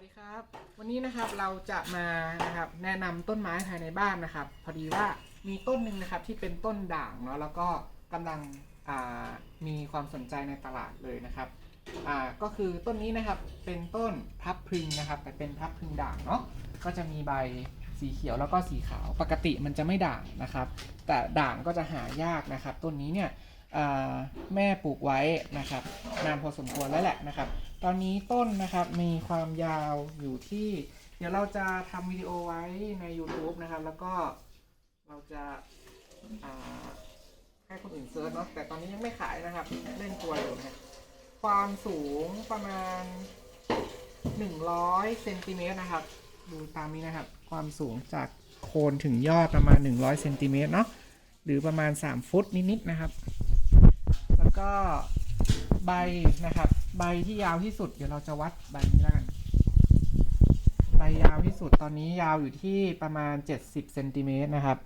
วัสดีครับ วันนี้นะครับเราจะมานะครับแนะนำต้นไม้ภายในบ้านนะครับ พอดีว่ามีต้นหนึ่งนะครับที่เป็นต้นด่างเนาะแล้วก็กำลังมีความสนใจในตลาดเลยนะครับก็คือต้นนี้นะครับเป็นต้นพับพึงนะครับ แต่เป็นพับพึงด่างเนาะก็จะมีใบสีเขียวแล้วก็สีขาวปกติมันจะไม่ด่างนะครับ แต่ด่างก็จะหายากนะครับ ต้นนี้เนี่ย แม่ปลูกไว้นะครับนานพอสมควรแล้วแหละนะครับ ตอนนี้ต้นนะครับมีความยาวอยู่ที่ เดี๋ยวเราจะทำวิดีโอไว้ใน YouTube นะครับ แล้วก็เราจะาให้คนอื่นเซิร์ชเนาะแต่ตอนนี้ยังไม่ขายนะครับ เล่นตัวอยู่นะความสูงประมาณ 100เซนติเมตรนะครับ ดูตามนี้นะครับ ความสูงจากโคนถึงยอดประมาณ 100เซนติเมตรเนาะหรือประมาณ 3 ฟุตนิดๆนะครับ แล้วก็ใบนะครับ ใบที่ยาวที่สุด เดี๋ยวเราจะวัดใบนี้แล้วกัน ใบยาวที่สุดตอนนี้ยาวอยู่ที่ประมาณ 70เซนติเมตรนะครับ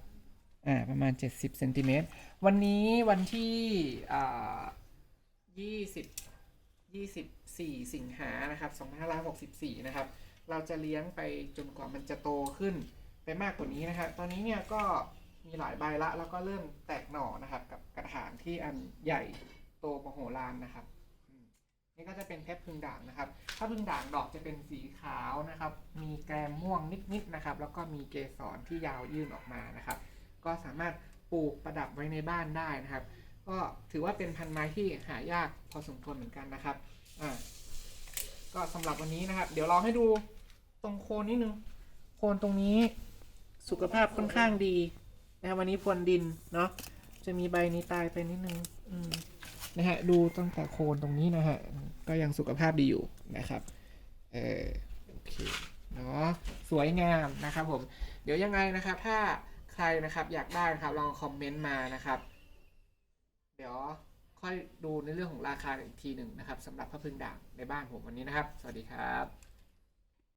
อ่า ประมาณ 70เซนติเมตร วันนี้วันที่อ่า20 24 สิงหานะครับ2564 นะครับ เราจะเลี้ยงไปจนกว่ามันจะโตขึ้นไปมากกว่านี้นะครับ ตอนนี้เนี่ยก็ มีหลายใบละ แล้วก็เริ่มแตกหน่อนะครับ กับกระถางที่อันใหญ่โตมโหฬารนะครับนี่ก็จะเป็นเพชรพึงด่างนะครับ ถ้าพึงด่างดอกจะเป็นสีขาวนะครับ มีแกมม่วงนิดๆนะครับ แล้วก็มีเกสรที่ยาวยื่นออกมานะครับ ก็สามารถปลูกประดับไว้ในบ้านได้นะครับ ก็ถือว่าเป็นพันไม้ที่หายากพอสมควรเหมือนกันนะครับ อ่า ก็สำหรับวันนี้นะครับ เดี๋ยวลองให้ดูตรงโคนนิดนึง โคนตรงนี้สุขภาพค่อนข้างดี นะครับวันนี้พรวนดินเนาะจะมีใบนี้ตายไปนิดนึงนะฮะดูตั้งแต่โคนตรงนี้นะฮะก็ยังสุขภาพดีอยู่นะครับเออโอเคเนาะสวยงามนะครับผมเดี๋ยวยังไงนะครับ ถ้าใครนะครับอยากได้นะครับลองคอมเมนต์มานะครับ เดี๋ยวค่อยดูในเรื่องของราคาอีกทีหนึ่งนะครับสำหรับพระพึ่งด่างในบ้านผมวันนี้นะครับ สวัสดีครับ